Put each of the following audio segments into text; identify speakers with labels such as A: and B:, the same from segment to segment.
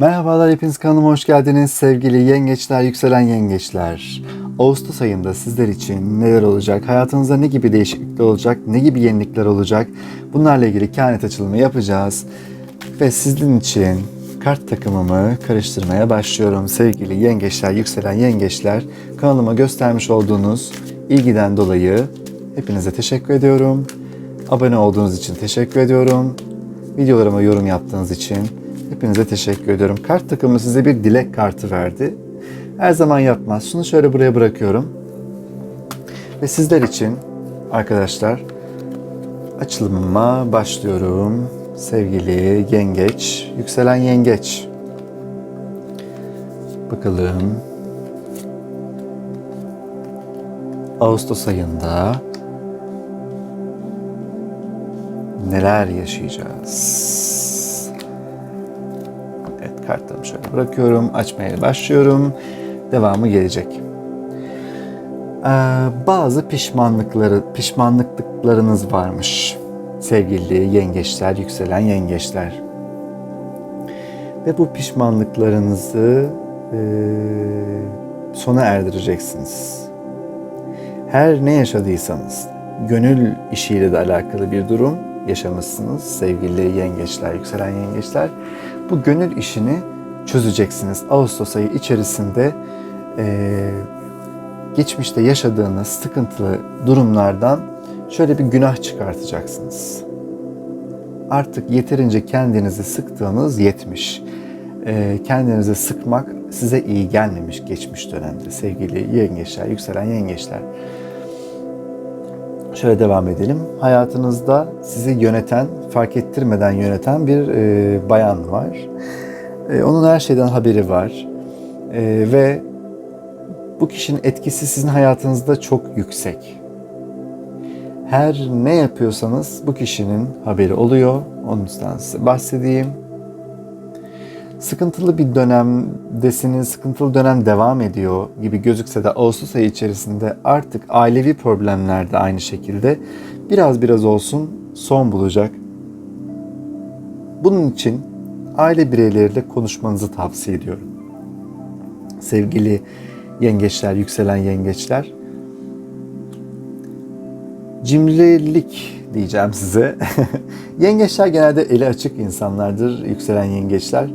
A: Merhabalar hepiniz kanalıma hoş geldiniz sevgili yengeçler, yükselen yengeçler. Ağustos ayında sizler için neler olacak, hayatınızda ne gibi değişiklikler olacak, ne gibi yenilikler olacak bunlarla ilgili kehanet açılımı yapacağız. Ve sizin için kart takımımı karıştırmaya başlıyorum sevgili yengeçler, yükselen yengeçler. Kanalıma göstermiş olduğunuz ilgiden dolayı hepinize teşekkür ediyorum. Abone olduğunuz için teşekkür ediyorum. Videolarıma yorum yaptığınız için hepinize teşekkür ediyorum. Kart takımı size bir dilek kartı verdi. Her zaman yapmaz. Şunu şöyle buraya bırakıyorum. Ve sizler için arkadaşlar açılımıma başlıyorum. Sevgili yengeç, yükselen yengeç. Bakalım. Ağustos ayında neler yaşayacağız? Kartlarımı şöyle bırakıyorum. Açmaya başlıyorum. Devamı gelecek. Ee, bazı pişmanlıkları, pişmanlıklarınız varmış. Sevgili yengeçler, yükselen yengeçler. Ve bu pişmanlıklarınızı e, sona erdireceksiniz. Her ne yaşadıysanız, gönül işiyle de alakalı bir durum yaşamışsınız sevgili yengeçler, yükselen yengeçler. Bu gönül işini çözeceksiniz. Ağustos ayı içerisinde eee, geçmişte yaşadığınız sıkıntılı durumlardan şöyle bir günah çıkartacaksınız. Artık yeterince kendinizi sıktığınız yetmiş. Eee, kendinizi sıkmak size iyi gelmemiş geçmiş dönemde sevgili yengeçler, yükselen yengeçler. Şöyle devam edelim. Hayatınızda sizi yöneten, fark ettirmeden yöneten bir e, bayan var. E, onun her şeyden haberi var. E, ve bu kişinin etkisi sizin hayatınızda çok yüksek. Her ne yapıyorsanız bu kişinin haberi oluyor. Ondan size bahsedeyim. Sıkıntılı bir dönemdesiniz, sıkıntılı dönem devam ediyor gibi gözükse de Ağustos ayı içerisinde artık ailevi problemler de aynı şekilde biraz biraz olsun son bulacak. Bunun için aile bireyleriyle konuşmanızı tavsiye ediyorum. Sevgili yengeçler, yükselen yengeçler, cimrilik diyeceğim size. yengeçler genelde eli açık insanlardır, yükselen yengeçler.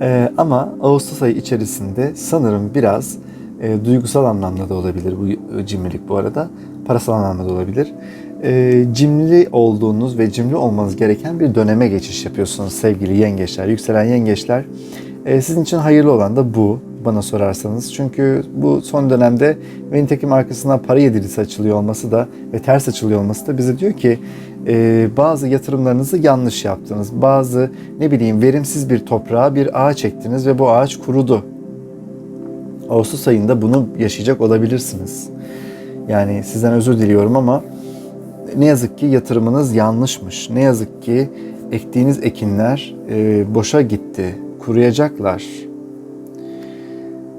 A: Ee, ama Ağustos ayı içerisinde sanırım biraz e, duygusal anlamda da olabilir bu cimrilik bu arada. Parasal anlamda da olabilir. E, cimri olduğunuz ve cimri olmanız gereken bir döneme geçiş yapıyorsunuz sevgili yengeçler, yükselen yengeçler. E, sizin için hayırlı olan da bu bana sorarsanız. Çünkü bu son dönemde ve nitekim arkasından para yedirisi açılıyor olması da ve ters açılıyor olması da bize diyor ki e, bazı yatırımlarınızı yanlış yaptınız. Bazı ne bileyim verimsiz bir toprağa bir ağaç ektiniz ve bu ağaç kurudu. Ağustos ayında bunu yaşayacak olabilirsiniz. Yani sizden özür diliyorum ama ne yazık ki yatırımınız yanlışmış. Ne yazık ki ektiğiniz ekinler e, boşa gitti. Kuruyacaklar.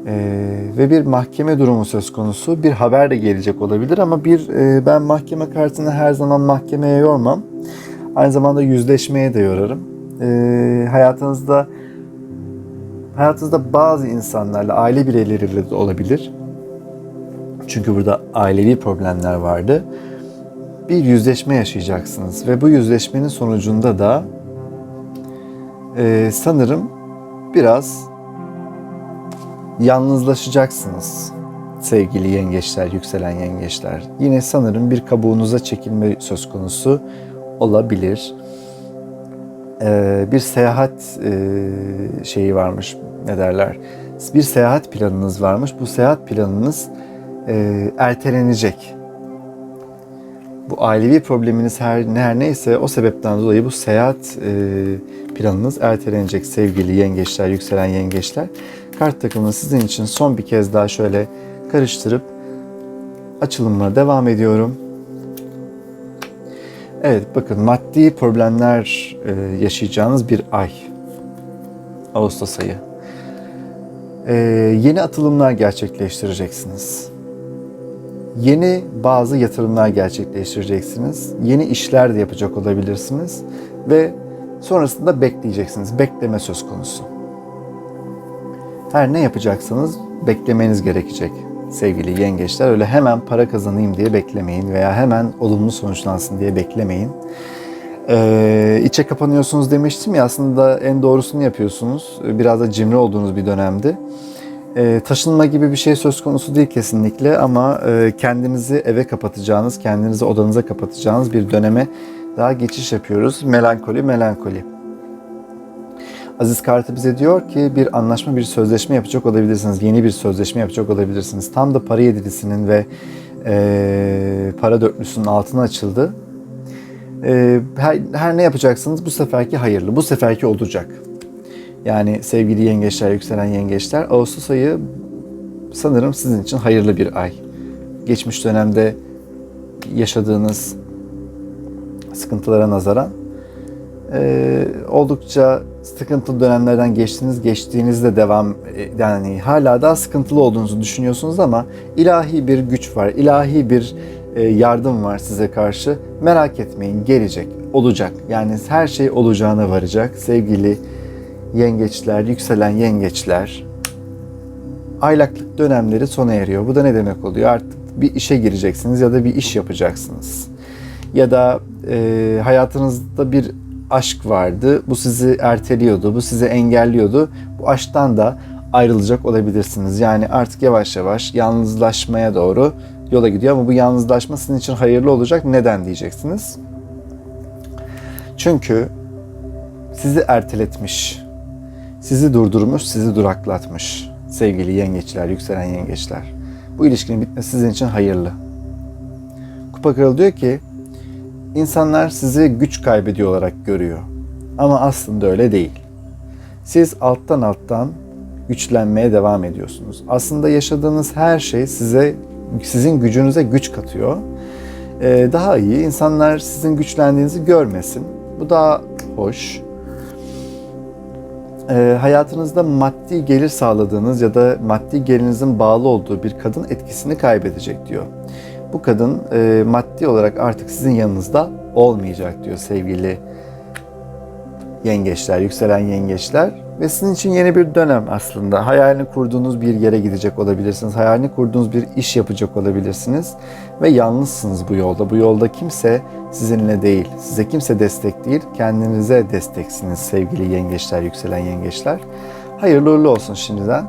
A: Ee, ve bir mahkeme durumu söz konusu. Bir haber de gelecek olabilir ama bir e, ben mahkeme kartını her zaman mahkemeye yormam. Aynı zamanda yüzleşmeye de yorarım. Ee, hayatınızda hayatınızda bazı insanlarla, aile bireyleriyle de olabilir. Çünkü burada ailevi problemler vardı. Bir yüzleşme yaşayacaksınız ve bu yüzleşmenin sonucunda da e, sanırım biraz yalnızlaşacaksınız sevgili yengeçler, yükselen yengeçler. Yine sanırım bir kabuğunuza çekilme söz konusu olabilir. Ee, bir seyahat e, şeyi varmış, ne derler? Bir seyahat planınız varmış. Bu seyahat planınız e, ertelenecek. Bu ailevi probleminiz her, her neyse o sebepten dolayı bu seyahat e, planınız ertelenecek sevgili yengeçler, yükselen yengeçler. Kart takımını sizin için son bir kez daha şöyle karıştırıp açılımına devam ediyorum. Evet bakın maddi problemler e, yaşayacağınız bir ay. Ağustos ayı. E, yeni atılımlar gerçekleştireceksiniz. Yeni bazı yatırımlar gerçekleştireceksiniz. Yeni işler de yapacak olabilirsiniz. Ve sonrasında bekleyeceksiniz. Bekleme söz konusu. Her ne yapacaksanız beklemeniz gerekecek sevgili yengeçler. Öyle hemen para kazanayım diye beklemeyin veya hemen olumlu sonuçlansın diye beklemeyin. Ee, içe kapanıyorsunuz demiştim ya aslında en doğrusunu yapıyorsunuz. Biraz da cimri olduğunuz bir dönemdi. Ee, taşınma gibi bir şey söz konusu değil kesinlikle ama e, kendinizi eve kapatacağınız, kendinizi odanıza kapatacağınız bir döneme daha geçiş yapıyoruz. Melankoli, melankoli. Aziz Kartı bize diyor ki bir anlaşma, bir sözleşme yapacak olabilirsiniz. Yeni bir sözleşme yapacak olabilirsiniz. Tam da para yedilisinin ve e, para dörtlüsünün altına açıldı. E, her, her ne yapacaksınız bu seferki hayırlı, bu seferki olacak. Yani sevgili yengeçler, yükselen yengeçler, Ağustos ayı sanırım sizin için hayırlı bir ay. Geçmiş dönemde yaşadığınız sıkıntılara nazaran e, oldukça sıkıntılı dönemlerden geçtiniz, geçtiğinizde devam e, yani hala daha sıkıntılı olduğunuzu düşünüyorsunuz ama ilahi bir güç var, ilahi bir e, yardım var size karşı. Merak etmeyin, gelecek, olacak. Yani her şey olacağına varacak. Sevgili yengeçler, yükselen yengeçler, aylaklık dönemleri sona eriyor. Bu da ne demek oluyor? Artık bir işe gireceksiniz ya da bir iş yapacaksınız. Ya da e, hayatınızda bir aşk vardı. Bu sizi erteliyordu, bu sizi engelliyordu. Bu aşktan da ayrılacak olabilirsiniz. Yani artık yavaş yavaş yalnızlaşmaya doğru yola gidiyor ama bu yalnızlaşma sizin için hayırlı olacak. Neden diyeceksiniz? Çünkü sizi erteletmiş, sizi durdurmuş, sizi duraklatmış sevgili yengeçler, yükselen yengeçler. Bu ilişkinin bitmesi sizin için hayırlı. Kupa Kralı diyor ki İnsanlar sizi güç kaybediyor olarak görüyor. Ama aslında öyle değil. Siz alttan alttan güçlenmeye devam ediyorsunuz. Aslında yaşadığınız her şey size sizin gücünüze güç katıyor. Ee, daha iyi. İnsanlar sizin güçlendiğinizi görmesin. Bu daha hoş. Ee, hayatınızda maddi gelir sağladığınız ya da maddi gelirinizin bağlı olduğu bir kadın etkisini kaybedecek diyor bu kadın e, maddi olarak artık sizin yanınızda olmayacak diyor sevgili yengeçler, yükselen yengeçler. Ve sizin için yeni bir dönem aslında. Hayalini kurduğunuz bir yere gidecek olabilirsiniz. Hayalini kurduğunuz bir iş yapacak olabilirsiniz. Ve yalnızsınız bu yolda. Bu yolda kimse sizinle değil. Size kimse destek değil. Kendinize desteksiniz sevgili yengeçler, yükselen yengeçler. Hayırlı uğurlu olsun şimdiden.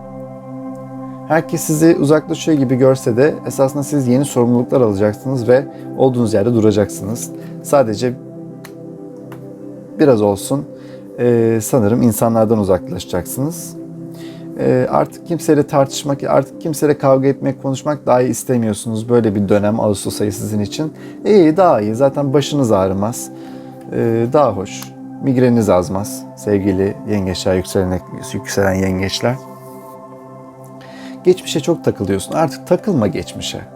A: Herkes sizi uzaklaşıyor gibi görse de esasında siz yeni sorumluluklar alacaksınız ve olduğunuz yerde duracaksınız. Sadece biraz olsun e, sanırım insanlardan uzaklaşacaksınız. E, artık kimseyle tartışmak, artık kimseyle kavga etmek, konuşmak dahi istemiyorsunuz. Böyle bir dönem Ağustos ayı sizin için. İyi, daha iyi. Zaten başınız ağrımaz. E, daha hoş. Migreniniz azmaz sevgili yengeçler, yükselen, yükselen yengeçler. Geçmişe çok takılıyorsun. Artık takılma geçmişe.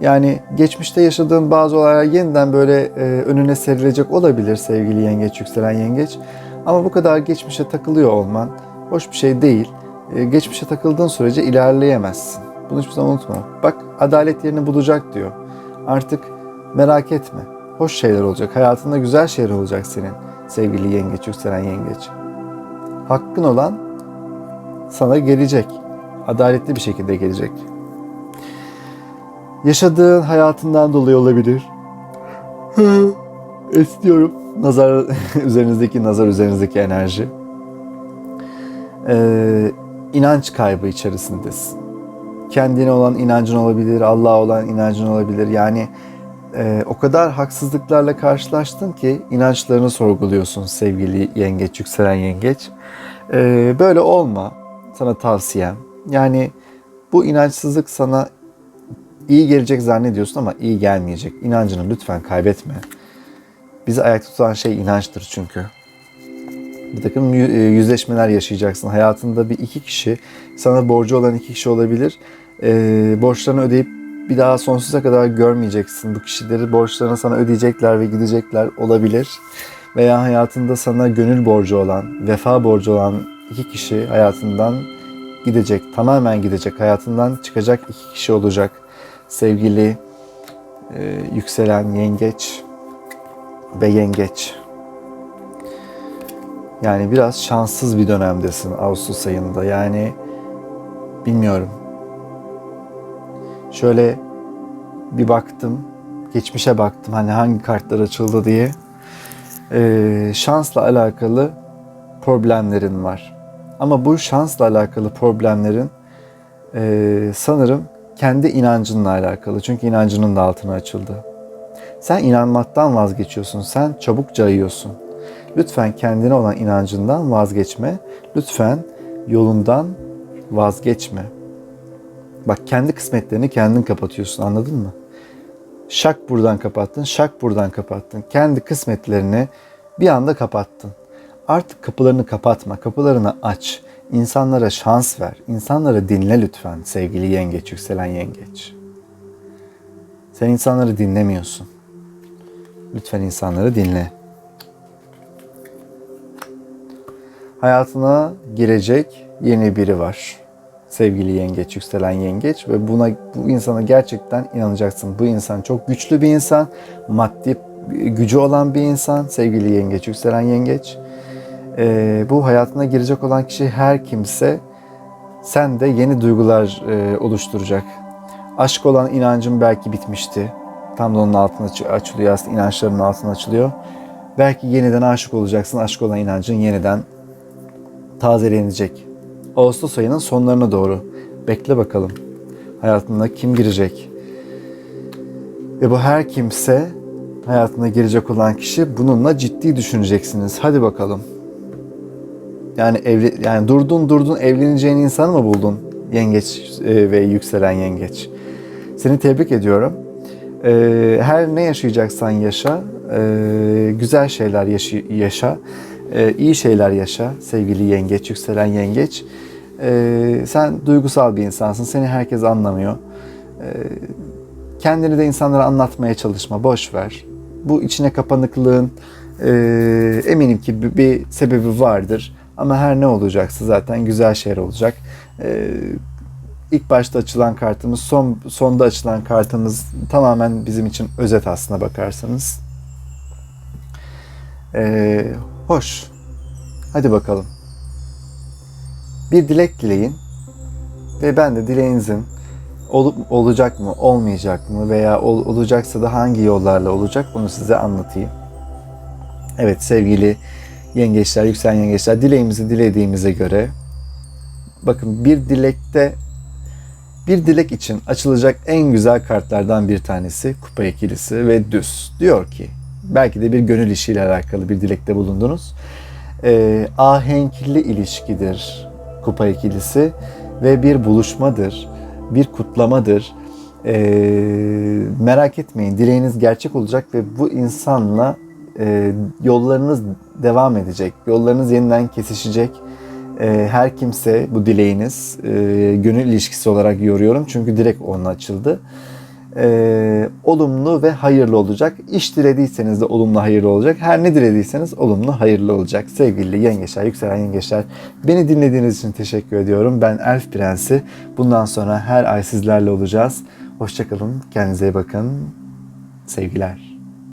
A: Yani geçmişte yaşadığın bazı olaylar yeniden böyle e, önüne serilecek olabilir sevgili yengeç, yükselen yengeç. Ama bu kadar geçmişe takılıyor olman hoş bir şey değil. E, geçmişe takıldığın sürece ilerleyemezsin. Bunu hiçbir zaman unutma. Bak adalet yerini bulacak diyor. Artık merak etme. Hoş şeyler olacak. Hayatında güzel şeyler olacak senin sevgili yengeç, yükselen yengeç. Hakkın olan sana gelecek adaletli bir şekilde gelecek. Yaşadığın hayatından dolayı olabilir. Esniyorum. Nazar üzerinizdeki nazar üzerinizdeki enerji. Ee, inanç kaybı içerisindesin. Kendine olan inancın olabilir, Allah'a olan inancın olabilir. Yani e, o kadar haksızlıklarla karşılaştın ki inançlarını sorguluyorsun sevgili yengeç, yükselen yengeç. E, böyle olma. Sana tavsiyem. Yani bu inançsızlık sana iyi gelecek zannediyorsun ama iyi gelmeyecek. İnancını lütfen kaybetme. Bizi ayakta tutan şey inançtır çünkü. Bir takım e, yüzleşmeler yaşayacaksın. Hayatında bir iki kişi, sana borcu olan iki kişi olabilir. E, borçlarını ödeyip bir daha sonsuza kadar görmeyeceksin. Bu kişileri borçlarını sana ödeyecekler ve gidecekler olabilir. Veya hayatında sana gönül borcu olan, vefa borcu olan iki kişi hayatından gidecek, tamamen gidecek, hayatından çıkacak iki kişi olacak. Sevgili e, yükselen yengeç ve yengeç. Yani biraz şanssız bir dönemdesin Ağustos ayında. Yani bilmiyorum. Şöyle bir baktım, geçmişe baktım hani hangi kartlar açıldı diye. Ee, şansla alakalı problemlerin var. Ama bu şansla alakalı problemlerin e, sanırım kendi inancınla alakalı. Çünkü inancının da altına açıldı. Sen inanmaktan vazgeçiyorsun. Sen çabuk cayıyorsun. Lütfen kendine olan inancından vazgeçme. Lütfen yolundan vazgeçme. Bak kendi kısmetlerini kendin kapatıyorsun anladın mı? Şak buradan kapattın, şak buradan kapattın. Kendi kısmetlerini bir anda kapattın. Artık kapılarını kapatma, kapılarını aç. İnsanlara şans ver. İnsanları dinle lütfen sevgili yengeç, yükselen yengeç. Sen insanları dinlemiyorsun. Lütfen insanları dinle. Hayatına girecek yeni biri var. Sevgili yengeç, yükselen yengeç ve buna bu insana gerçekten inanacaksın. Bu insan çok güçlü bir insan, maddi gücü olan bir insan. Sevgili yengeç, yükselen yengeç. Ee, bu hayatına girecek olan kişi her kimse sen de yeni duygular e, oluşturacak. Aşk olan inancın belki bitmişti. Tam da onun altına aç- açılıyor aslında inançların altına açılıyor. Belki yeniden aşık olacaksın. Aşk olan inancın yeniden tazelenecek. Ağustos ayının sonlarına doğru. Bekle bakalım. Hayatına kim girecek? Ve bu her kimse hayatına girecek olan kişi bununla ciddi düşüneceksiniz. Hadi bakalım. Yani evli yani durdun durdun evleneceğin insanı mı buldun? Yengeç e, ve yükselen yengeç. Seni tebrik ediyorum. E, her ne yaşayacaksan yaşa. e, güzel şeyler yaşı- yaşa. e, iyi şeyler yaşa sevgili yengeç, yükselen yengeç. E, sen duygusal bir insansın. Seni herkes anlamıyor. E, kendini de insanlara anlatmaya çalışma. Boş ver. Bu içine kapanıklığın e, eminim ki bir, bir sebebi vardır. Ama her ne olacaksa zaten güzel şeyler olacak. E, ilk başta açılan kartımız, son sonda açılan kartımız tamamen bizim için özet aslına bakarsanız. E, hoş. Hadi bakalım. Bir dilek dileyin ve ben de dileğinizin olup olacak mı, olmayacak mı veya ol- olacaksa da hangi yollarla olacak bunu size anlatayım. Evet sevgili yengeçler, yükselen yengeçler dileğimizi dilediğimize göre bakın bir dilekte bir dilek için açılacak en güzel kartlardan bir tanesi kupa ikilisi ve düz. Diyor ki belki de bir gönül işiyle alakalı bir dilekte bulundunuz. Ee, ahenkli ilişkidir kupa ikilisi ve bir buluşmadır, bir kutlamadır. Ee, merak etmeyin dileğiniz gerçek olacak ve bu insanla e, yollarınız devam edecek, yollarınız yeniden kesişecek. E, her kimse bu dileğiniz e, gönül ilişkisi olarak yoruyorum çünkü direkt onunla açıldı. E, olumlu ve hayırlı olacak. İş dilediyseniz de olumlu hayırlı olacak. Her ne dilediyseniz olumlu hayırlı olacak. Sevgili yengeçler, yükselen yengeçler. Beni dinlediğiniz için teşekkür ediyorum. Ben Elf Prensi. Bundan sonra her ay sizlerle olacağız. Hoşçakalın. Kendinize iyi bakın. Sevgiler.